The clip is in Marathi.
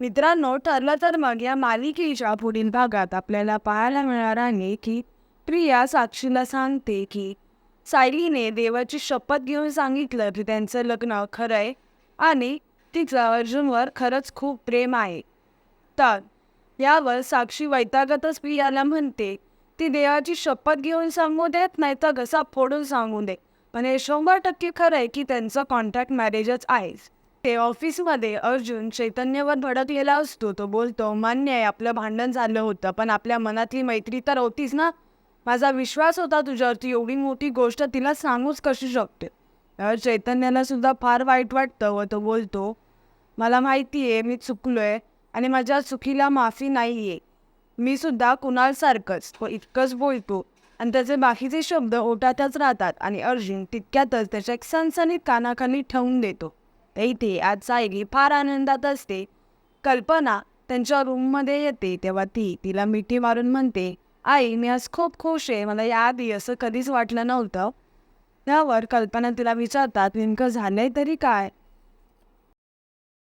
मित्रांनो ठरलं तर मग या मालिकेच्या पुढील भागात आपल्याला पाहायला मिळणार आहे की प्रिया साक्षीला सांगते की सायलीने देवाची शपथ घेऊन सांगितलं की त्यांचं लग्न खरं आहे आणि तिचं अर्जुनवर खरंच खूप प्रेम आहे. तर यावर साक्षी वैतागतच प्रियाला म्हणते ती देवाची शपथ घेऊन सांगू देत नाही तर घसा फोडून सांगू दे. पण हे शंभर टक्के खरं आहे की त्यांचं कॉन्ट्रॅक्ट मॅरेजच आहेच. ते ऑफिसमध्ये अर्जुन चैतन्यवर भडकलेला असतो. तो बोलतो मान्य आहे आपलं भांडण झालं होतं पण आपल्या मनातली मैत्री तर होतीच ना? माझा विश्वास होता तुझ्यावरती एवढी मोठी गोष्ट तिला सांगूच कशी शकते? तर चैतन्याला सुद्धा फार वाईट वाटतं व तो बोलतो मला माहिती आहे मी चुकलो आहे आणि माझ्या चुकीला माफी नाही आहे मी सुद्धा कुणालसारखंच. व इतकंच बोलतो आणि त्याचे बाकीचे शब्द ओटातच राहतात आणि अर्जुन तितक्यातच त्याच्या एक सणसणीत कानाखाली ठेवून देतो. इथे आज सायली फार आनंदात असते. कल्पना त्यांच्या रूममध्ये येते तेव्हा ती तिला मिठी मारून म्हणते आई मी आज खूप खुश आहे मला याआधी असं कधीच वाटलं नव्हतं. त्यावर कल्पना तिला विचारतात नेमकं झालंय तरी काय?